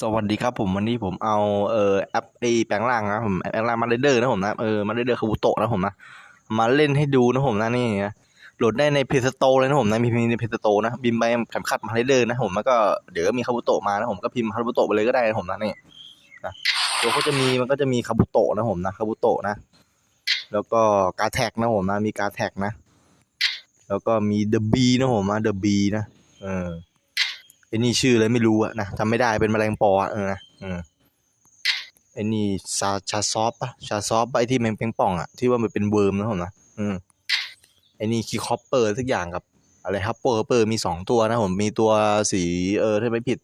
สวัสดีครับผมวันนี้ผมเอาเอ่อแอปไอแปลงร่างนะผมแปลงร่างมาเรเดอร์นะผมนะเออมาเรเดอร์คาบุโตะนะผมนะมาเล่นให้ดูนะผมนะนี่นะโหลดได้ในเพจสโตเลยนะผมนะมีในเพจสโตนะบินไปแคมคัดมาเรเดอร์นะผมแล้วก็เดี๋ยวก็มีคาบุโตะมานะผมก็พิมพ์คาบุโตะไปเลยก็ได้นะผมนะนี่นะตัวเขาจะมีมันก็จะมีคาบุโตะนะผมนะคาบุโตะนะ แล้วก็การแท็กนะผมนะมีการแท็กนะ แล้วก็มีเดอะบีนะผมนะเดอะบีนะเออ อ้นี่ชื่ออะไรไม่รู้อะนะจำไม่ได้เป็นแมลงปออะเออนะเออไอ้นี่ชาชาซอฟปะชาซอฟปะไอ้ที่แมงเปงป่องอะที่ว่ามันเป็นเวิร์มนะผมนะอืมไอ้นี่คีคอปเปอร์ทุกอย่างกับอะไรฮับเปอร์เปอร์มีสองตัวนะผมมีตัวสีเออถ้าไม่ผิด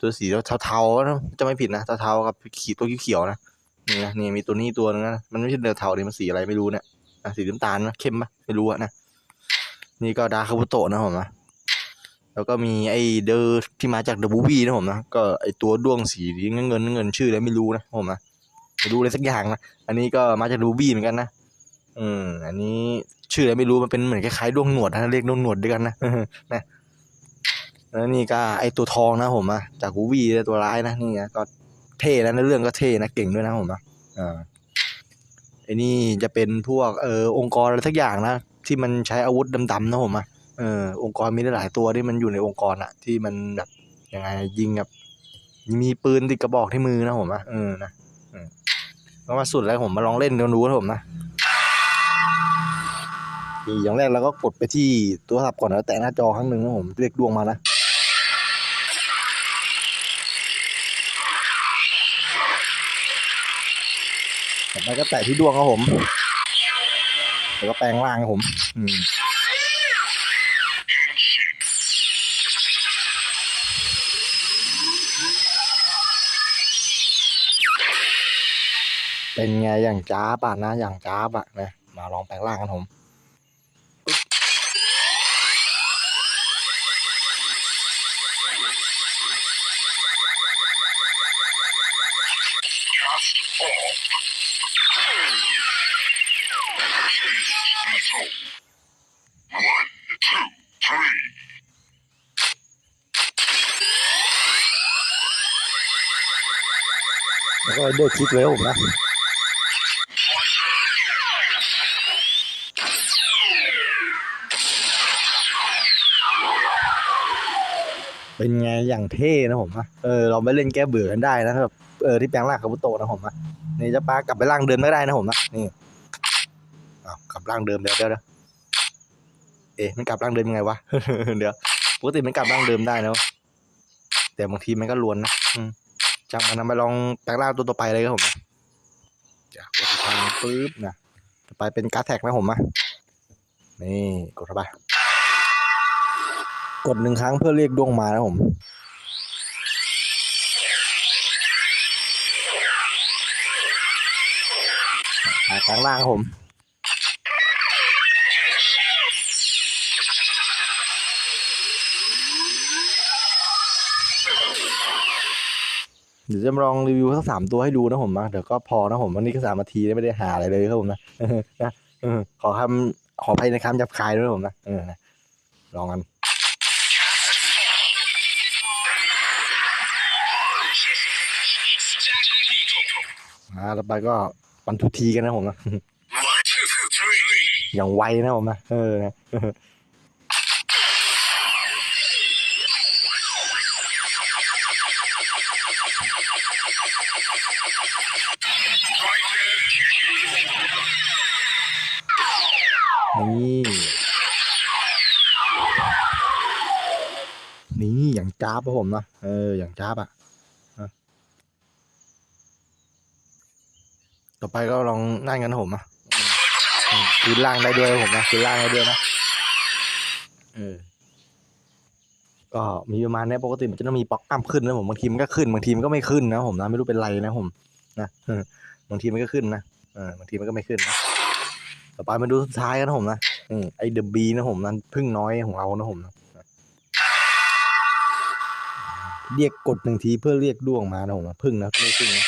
ตัวสีเทาๆนะจะไม่ผิดนะเทาๆกับขีดตัวเขียวๆนะนี่นะนี่มีตัวนี้ตัวนึงนะมันไม่ใช่เนื้อเทาดิมันสีอะไรไม่รู้เนี่ยอะสีน้ำตาลนะเข้มปะไม่รู้อะนะนี่ก็ดาคาบุโตะนะผมนะ แล้วก็มีไอ้เดอร์ที่มาจากเดอะบูบี้นะผมนะ ก็ไอ้ตัวด้วงสีเงินเงินเงินชื่ออะไรไม่รู้นะผมนะไม่รู้อะไรสักอย่างนะ อันนี้ก็มาจากเดอะบูบี้เหมือนกันนะ อืม อันนี้ชื่ออะไรไม่รู้มันเป็นเหมือนคล้ายๆด้วงหนวดนะเรียกด้วงหนวดด้วยกันนะนะแล้วนี่ก็ไอ้ตัวทองนะผมนะจากบูบี้ตัวร้ายนะนี่นะก็เท่นะในเรื่องก็เท่นะเก่งด้วยนะผมนะอ่าไอ้นี่จะเป็นพวกเออองค์กรอะไรสักอย่างนะที่มันใช้อาวุธดำๆนะผมนะ เออองค์กรมีได้หลายตัวที่มันอยู่ในองค์กรอะที่มันแบบยังไงยิงแบบมีปืนติดกระบอกที่มือนะผมอะเออนะอืมแล้วมาสุดแล้วผมมาลองเล่นกันดูนะผมนะอย่างแรกเราก็กดไปที่ตัวโทรศัพท์ก่อนแล้วแตะหน้าจอครั้งหนึ่งนะผมเรียกดวงมานะต่อไปก็แตะที่ดวงครับผม แล้วก็แปลงร่างครับผม อืม เป็นไงอย่างจ้าบอะนะอย่างจ้าบอะนะมาลองแปลงร่างกันผมแล้วก็เดือดคลิกเลยครับผมนะ เป็นไงอย่างเท่นะผมนะเออเราไปเล่นแก้เบื่อกันได้นะครับเออที่แปลงร่างคาบุโตะนะผมนะนี่จะปากลับไปร่างเดิมไม่ได้นะผมนะนี่อ้ากลับร่างเดิมเดี๋ยวเดี๋ยวเดี๋ยวเอ๊ะมันกลับร่างเดิมยังไงวะเดี๋ยวปกติมันกลับร่างเดิมได้นะแต่บางทีมันก็ลวนนะอืจังมันนำไปลองแปลงร่างตัวต่อไปเลยครับผมนะจากดทางปึ๊บนะต่อไปเป็นการ์ดแท็กนะผมนะนี่กดเข้าไป กดหนึ่งครั้งเพื่อเรียกดวงมานะผมอ่าแปลงร่างผมเดี๋ยวจะมาลองรีวิวทั้งสามตัวให้ดูนะผมนะเดี๋ยวก็พอนะผมวันนี้ก็สามนาทีไม่ได้หาอะไรเลยครับผมนะนะขอคำขออภัยในคำหยับคายด้วยผมนะเออนะลองกัน อ่าต่อไปก็ปันทุกทีกันนะผมนะอย่างไวนะผมนะเออนะนี่ นี่อย่างจ้าบอะผมนะเออ อย่างจ้าบอะอะ ต่อไปก็ลองนั่งกันนะผมนะอืมคืนล่างได้ด้วยนะผมนะคืนล่างได้ด้วยนะเออก็มีประมาณเนี้ยปกติมันจะต้องมีป๊อกอัพขึ้นนะผมบางทีมันก็ขึ้นบางทีมันก็ไม่ขึ้นนะผมนะไม่รู้เป็นไรนะผมนะเออบางทีมันก็ขึ้นนะเออบางทีมันก็ไม่ขึ้นนะต่อไปมาดูสุดท้ายกันนะผมนะอืมไอเดอะบีนะผมนั้นพึ่งน้อยของเรานะผมนะเรียกกดหนึ่งทีเพื่อเรียกด้วงมานะผมนะพึ่งนะไม่พึ่งนะ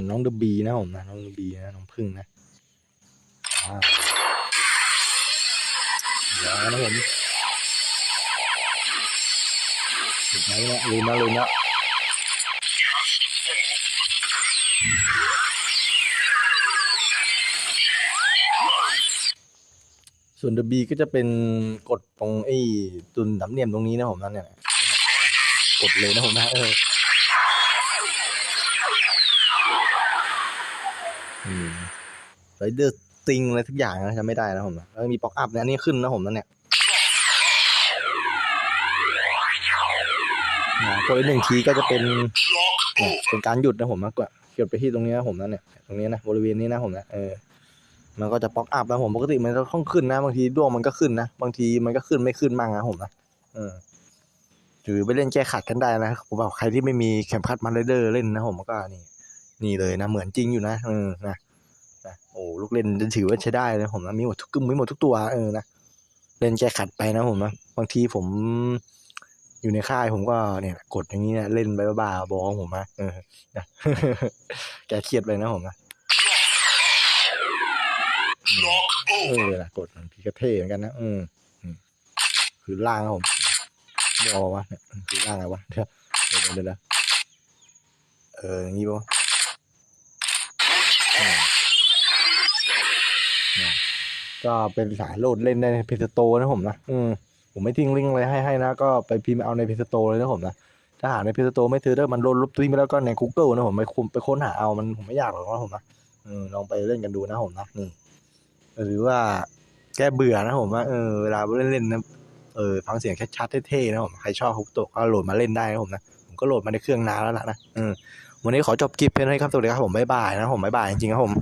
าน้องเดอะบีนะผมนะน้องเดอะบีนะน้องพึ่งนะอ่าเดี๋ยวนะผมหยุดไหมเนี่ยลืมนะลืมนะส่วนเดอะบีก็จะเป็นกดตรงไอ้ตุนสามเหลี่ยมตรงนี้นะผมนั่นเนี่ยกดเลยนะผมนะเออ ไรเดอร์ติงอะไรทุกอย่างนะจำไม่ได้นะผมนะแล้วมีป๊อกอัพเนี่ยอันนี้ขึ้นนะผมนั่นเนี่ยนะกดอีกหนึ่งทีก็จะเป็นเนี่ยเป็นการหยุดนะผมมากกว่าหยุดไปที่ตรงนี้นะผมนั่นเนี่ยตรงนี้นะบริเวณนี้นะผมนะเออมันก็จะป๊อกอัพนะผมปกติมันจะต้องขึ้นนะ บางทีดวงมันก็ขึ้นนะบางทีมันก็ขึ้นไม่ขึ้นมั่งนะผมนะเออหรือไปเล่นแก้ขัดกันได้นะผมบอกใครที่ไม่มีเข็มขัดมันไรเดอร์เล่นนะผมก็นี่ นี่เลยนะเหมือนจริงอยู่นะเออนะนะโอ้ลูกเล่นถือว่าใช้ได้นะผมนะมีหมดทุกกึ่มมีหมดทุกตัวเออนะเล่นแก้ขัดไปนะผมนะบางทีผมอยู่ในค่ายผมก็เนี่ยกดอย่างนี้นะเล่นไปบ้าๆบอของผมนะเออนะแกเครียดไปนะผมนะเออนะกดมันพี่ก็เท่เหมือนกันนะอืมอืมคือล่างนะผมเดี๋ยวเอวะเนี่ยคือล่างอะไรวะเดี๋ยวเดี๋ยวเดี๋ยวเดี๋ยวเอออย่างนี้ปะ ก็เป็นสายโหลดเล่นในเพจสโตนะผมนะอืมผมไม่ทิ้งลิงก์อะไรให้ให้นะ ก็ไปพิมพ์เอาในเพจสโตเลยนะผมนะถ้าหาในเพจสโตไม่ซื้อได้มันโดนลบทิ้งไปแล้วก็ใน Google นะผมไปคุมไปค้นหาเอามันผมไม่อยากหรอกนะผมนะอืมลองไปเล่นกันดูนะผมนะนี่หรือว่าแก้เบื่อนะผมว่าเออเวลาเล่นเล่นนะเออฟังเสียงชัดๆเท่ๆนะผมใครชอบฮุกโตก็โหลดมาเล่นได้นะผมนะผมก็โหลดมาในเครื่องนานแล้วล่ะนะอืมวันนี้ขอจบคลิปเพียงเท่านี้ครับสวัสดีครับผมบ๊ายบายนะผมบ๊ายบายจริงๆครับผม